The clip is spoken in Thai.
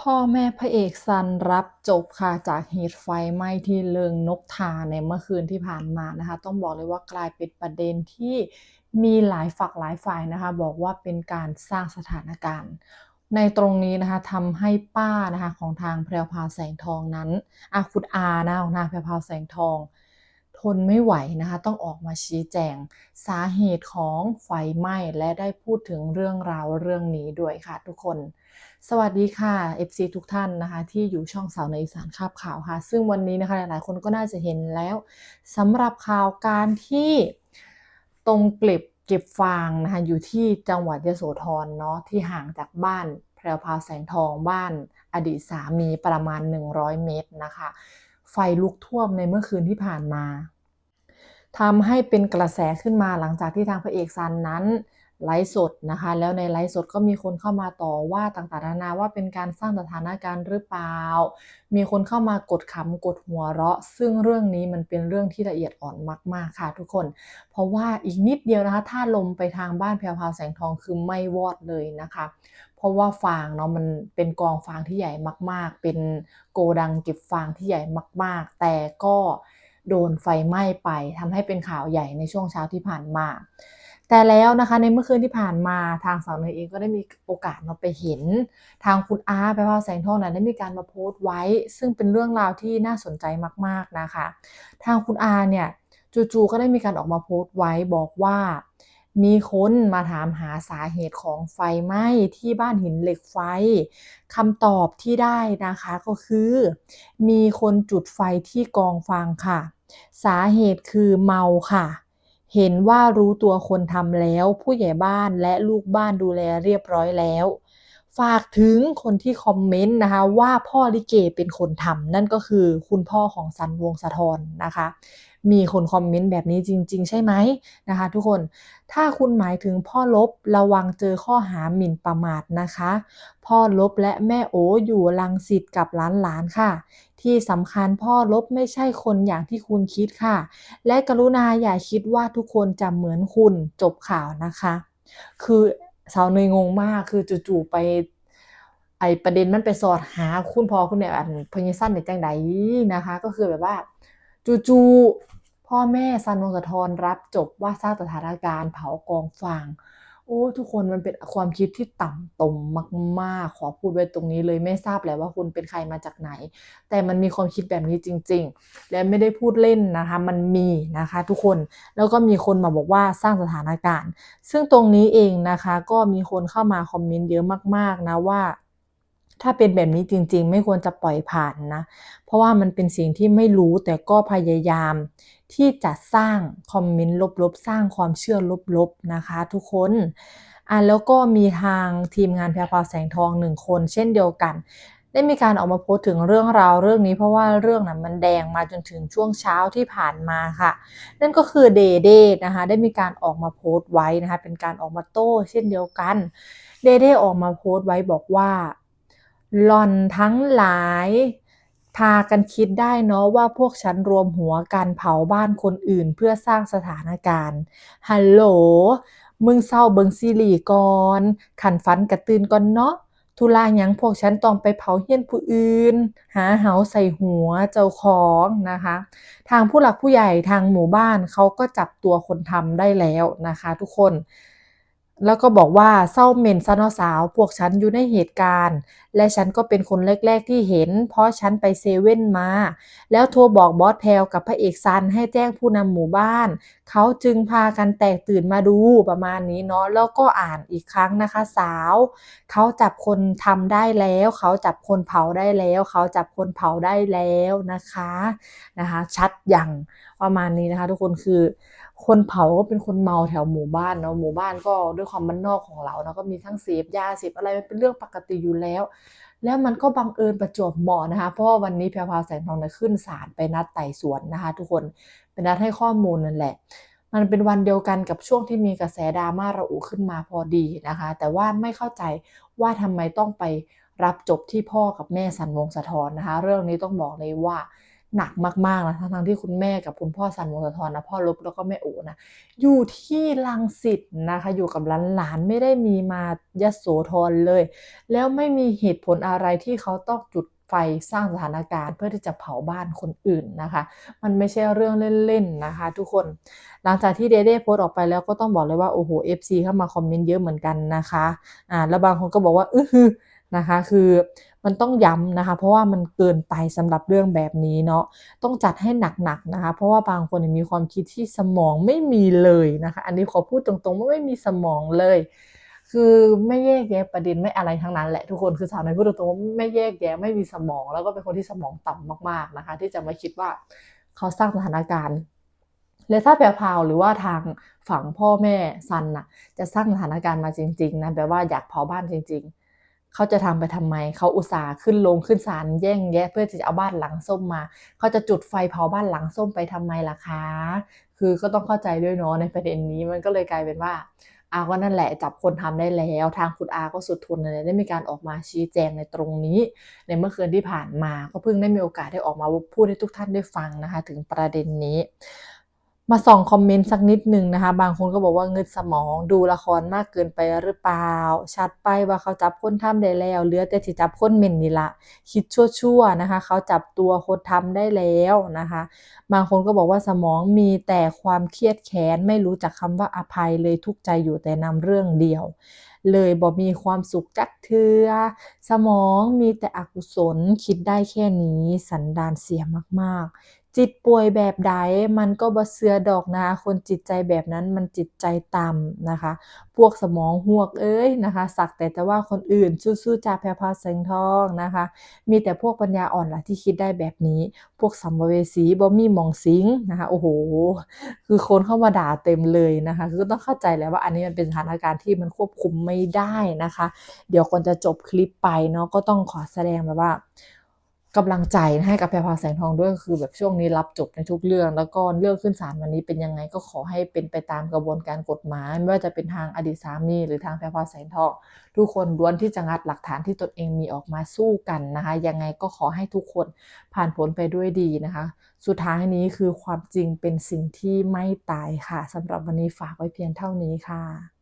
พ่อแม่พระเอกซันรับจบค่ะจากเหตุไฟไหม้ที่เริงนกทาในเมื่อคืนที่ผ่านมานะคะ ต้องบอกเลยว่ากลายเป็นประเด็นที่มีหลายฝักหลายฝ่ายนะคะ บอกว่าเป็นการสร้างสถานการณ์ ในตรงนี้นะคะทำให้ป้านะคะของทางแพรวพาแสงทองนั้นอาคุณอานะของทางแพรวพาแสงทอง ทนไม่ไหวนะคะ ต้องออกมาชี้แจงสาเหตุของไฟไหม้และได้พูดถึงเรื่องราวเรื่องนี้ด้วยค่ะทุกคน สวัสดีค่ะ FC ทุกท่านนะคะ ที่อยู่ช่องสาวในอีสานคาบข่าวค่ะ ซึ่งวันนี้นะคะหลายๆคนก็น่าจะเห็นแล้วสำหรับข่าวการที่ตรงเก็บเก็บฟางนะคะอยู่ที่จังหวัดยโสธรเนาะที่ห่างจากบ้านแพรวพาแสงทองบ้านอดีตสามีประมาณ 100 เมตรนะคะ ไฟลุกท่วมในเมื่อคืนที่ผ่านมาทำให้เป็นกระแสขึ้นมาหลังจากที่ทางพระเอกซันนั้นไลฟ์สดนะคะ แล้วในไลฟ์สดก็มีคนเข้ามาต่อว่าต่างๆนานาว่าเป็นการสร้างสถานการณ์หรือเปล่า มีคนเข้ามากดขำกดหัวเราะ ซึ่งเรื่องนี้มันเป็นเรื่องที่ละเอียดอ่อนมาก ๆ ค่ะทุกคน เพราะว่าอีกนิดเดียวนะคะ ถ้าลมไปทางบ้านแพรวพาวแสงทองคือไม่วอดเลยนะคะ เพราะว่าฟางเนาะมันเป็นกองฟางที่ใหญ่มาก ๆ เป็นโกดังเก็บฟางที่ใหญ่มาก ๆ แต่ก็โดนไฟไหม้ไปทำให้เป็นข่าวใหญ่ในช่วงเช้าที่ผ่านมา แต่แล้วนะคะในเมื่อคืนที่ผ่านมาทางสาวเนยเองก็ได้มีโอกาสเราไปเห็น ทางคุณอาไปพาแสงทองนั้นได้มีการมาโพสต์ไว้ ซึ่งเป็นเรื่องราวที่น่าสนใจมาก ๆนะคะ ทางคุณอาเนี่ยจู่ๆก็ได้มีการออกมาโพสต์ไว้บอกว่า มีคนมาถามหาสาเหตุของไฟไหม้ที่บ้านหินเหล็กไฟคำตอบที่ได้นะคะก็คือ มีคนจุดไฟที่กองฟางค่ะ สาเหตุคือเมาค่ะ เห็นว่ารู้ตัวคนทำแล้ว ผู้ใหญ่บ้านและลูกบ้านดูแลเรียบร้อยแล้ว ฝากถึงคนที่คอมเมนต์นะคะว่าพ่อลิเกเป็นคนทำนั่นก็คือคุณพ่อของซันวงสะทอนนะคะ มีคนคอมเมนต์แบบนี้จริง ๆ ใช่ไหมนะคะ ทุกคนถ้าคุณหมายถึงพ่อลบระวังเจอข้อหาหมิ่นประมาทนะคะ พ่อลบและแม่โออยู่ลังสิตกับหลานๆค่ะ ที่สำคัญพ่อลบไม่ใช่คนอย่างที่คุณคิดค่ะ และกรุณาอย่าคิดว่าทุกคนจะเหมือนคุณจบข่าวนะคะ คือ สาวเนยงงมากคือจู่ๆไป ไอประเด็นมันไปสอดหาคุณพ่อคุณแม่อันพญสั้นในจังใดนะคะ ก็คือแบบว่า จู่ๆพ่อแม่ซันวงศ์สะทอนรับจบว่าสร้างสถานการณ์เผากองฟาง โอ้ทุกคนมันเป็นความคิดที่ต่ำตมมาก ๆ ขอพูดไว้ตรงนี้เลยไม่ทราบแหละว่าคุณเป็นใครมาจากไหน แต่มันมีความคิดแบบนี้จริง ๆ และไม่ได้พูดเล่นนะคะ มันมีนะคะ ทุกคนแล้วก็มีคนมาบอกว่าสร้างสถานการณ์ ซึ่งตรงนี้เองนะคะ ก็มีคนเข้ามาคอมเมนต์เยอะมาก ๆ นะว่า ถ้าเป็นแบบนี้จริงๆ ไม่ควรจะปล่อยผ่านนะ เพราะว่ามันเป็นสิ่งที่ไม่รู้แต่ก็พยายามที่จะสร้างคอมเมนต์ลบๆ สร้างความเชื่อลบๆนะคะ ทุกคนอะแล้วก็มีทางทีมงานแพรพราแสงทองหนึ่งคนเช่นเดียวกัน ได้มีการออกมาโพสต์ถึงเรื่องราวเรื่องนี้เพราะว่าเรื่องนั้นมันแดงมาจนถึงช่วงเช้าที่ผ่านมาค่ะ นั่นก็คือเดเดนะคะได้มีการออกมาโพสต์ไว้นะคะเป็นการออกมาโต้เช่นเดียวกันเดเดออกมาโพสต์ไว้บอกว่า หล่อนทั้งหลาย พากันคิดได้เนาะว่าพวกฉันรวมหัวกันเผาบ้านคนอื่นเพื่อสร้างสถานการณ์ฮัลโหลมึงเศร้าเบิงซีรีก่อนขันฟันกระตื่นก่อนเนาะธุระหยังพวกฉันต้องไปเผาเฮี้ยนผู้อื่น หาเหาใส่หัวเจ้าของนะคะ ทางผู้หลักผู้ใหญ่ทางหมู่บ้านเขาก็จับตัวคนทำได้แล้วนะคะ ทุกคน แล้วก็บอกว่าเศร้าเหม็นซะนาสาว พวกฉันอยู่ในเหตุการณ์ และฉันก็เป็นคนแรก ๆที่เห็น เพราะฉันไปเซเว่นมา แล้วโทรบอกบอสแพรวกับพระเอกซันให้แจ้งผู้นำหมู่บ้าน เขาจึงพากันแตกตื่นมาดูประมาณนี้เนาะแล้วก็อ่านอีกครั้งนะคะสาว เขาจับคนทำได้แล้ว เขาจับคนเผาได้แล้ว เขาจับคนเผาได้แล้วนะคะนะคะ ชัดอย่างประมาณนี้นะคะ ทุกคนคือ คนเผาก็เป็นคนเมาแถวหมู่บ้านเนาะหมู่บ้านก็ด้วยความมันนอกของเราเนาะก็มีทั้งเสพยาเสพอะไรมันเป็นเรื่องปกติอยู่แล้ว แล้วมันก็บังเอิญประจวบเหมาะนะคะ เพราะว่าวันนี้แพรวพาแสงทองเนี่ยขึ้นศาลไปนัดไต่สวนนะคะ ทุกคนเป็นนัดให้ข้อมูลนั่นแหละ มันเป็นวันเดียวกันกับช่วงที่มีกระแสดราม่าระอุขึ้นมาพอดีนะคะ แต่ว่าไม่เข้าใจว่าทำไมต้องไปรับจบที่พ่อกับแม่สันวงสะทอนนะคะ เรื่องนี้ต้องบอกเลยว่า หนักมากๆนะทั้งๆที่คุณแม่กับคุณพ่อสันวงศ์สะทอนนะพ่อลบแล้วก็แม่โอนะอยู่ที่รังสิตนะคะอยู่กับหลานๆไม่ได้มีมายโสธรเลย แล้วไม่มีเหตุผลอะไรที่เขาต้องจุดไฟสร้างสถานการณ์เพื่อที่จะเผาบ้านคนอื่นนะคะ มันไม่ใช่เรื่องเล่นๆนะคะ ทุกคน หลังจากที่เดเด้โพสต์ออกไปแล้วก็ต้องบอกเลยว่าโอ้โห FC เข้ามาคอมเมนต์เยอะเหมือนกันนะคะ อ่า แล้วบางคนก็บอกว่า อื้ออ นะคะ คือมันต้องย้ำนะคะ เพราะว่ามันเกินไปสำหรับเรื่องแบบนี้เนาะต้องจัดให้หนักๆนะคะ เพราะว่าบางคนมีความคิดที่สมองไม่มีเลยนะคะ อันนี้ขอพูดตรงๆว่าไม่มีสมองเลย คือไม่แยกแยะประเด็นไม่อะไรทั้งนั้นแหละทุกคนคือสาวในพูดตรงๆว่าไม่แยกแยะไม่มีสมอง แล้วก็เป็นคนที่สมองต่ำมากๆนะคะ ที่จะมาคิดว่าเขาสร้างสถานการณ์เลยถ้าแพรพาวหรือว่าทางฝั่งพ่อแม่ซันน่ะ จะสร้างสถานการณ์มาจริง ๆนะแบบว่าอยากเผาบ้านจริง ๆ เขาจะทำไปทำไม เขาอุตส่าห์ขึ้นลงขึ้นศาลแย่งแยะ เพื่อที่จะเอาบ้านหลังส้มมา เขาจะจุดไฟเผาบ้านหลังส้มไปทำไมล่ะคะ คือก็ต้องเข้าใจด้วยเนาะในประเด็นนี้มันก็เลยกลายเป็นว่าอาก็นั่นแหละจับคนทำได้แล้ว ทางคุณอาก็สุดทนเลยได้มีการออกมาชี้แจงในตรงนี้ ในเมื่อคืนที่ผ่านมาก็เพิ่งได้มีโอกาสได้ออกมาพูดให้ทุกท่านได้ฟังนะคะ ถึงประเด็นนี้ มาส่องคอมเมนต์สักนิดหนึ่งนะคะ บางคนก็บอกว่าเงินสมองดูละครมากเกินไปหรือเปล่า ชัดไปว่าเขาจับคนทำได้แล้วเหลือแต่ที่จับคนเหม็นนี่ละคิดชั่วๆนะคะ เขาจับตัวคนทำได้แล้วนะคะ บางคนก็บอกว่าสมองมีแต่ความเครียดแค้นไม่รู้จักคำว่าอภัยเลยทุกใจอยู่แต่นำเรื่องเดียว เลยบ่มีความสุขจักเทือ สมองมีแต่อกุศลคิดได้แค่นี้สันดานเสียมากๆ จิตป่วยแบบใดมันก็บ่เชื่อดอกนะคนจิตใจแบบนั้นมันจิตใจต่ำนะคะ พวกสมองหวกเอ้ยนะคะ สักแต่แต่ว่าคนอื่นสู้ๆจ้าแพรพาวแสงทองนะคะ มีแต่พวกปัญญาอ่อนล่ะที่คิดได้แบบนี้ พวกสัมภเวสีบ่มีมองสิงนะคะโอ้โหคือคนเข้ามาด่าเต็มเลยนะคะ คือต้องเข้าใจแล้วว่าอันนี้มันเป็นสถานการณ์ที่มันควบคุมไม่ได้นะคะ เดี๋ยวก่อนจะจบคลิปไปเนาะก็ต้องขอแสดงแบบว่ากำลังใจให้กับแพรพาแสงทองด้วยคือแบบช่วงนี้รับจบในทุกเรื่อง แล้วก็เรื่องขึ้นศาลวันนี้เป็นยังไงก็ขอให้เป็นไปตามกระบวนการกฎหมาย ไม่ว่าจะเป็นทางอดีตสามีหรือทางแพรพาแสงทอง ทุกคนล้วนที่จะงัดหลักฐานที่ตนเองมีออกมาสู้กันนะคะยังไงก็ขอให้ทุกคนผ่านพ้นไปด้วยดีนะคะ สุดท้ายนี้คือความจริงเป็นสิ่งที่ไม่ตายค่ะสำหรับวันนี้ฝากไว้เพียงเท่านี้ค่ะ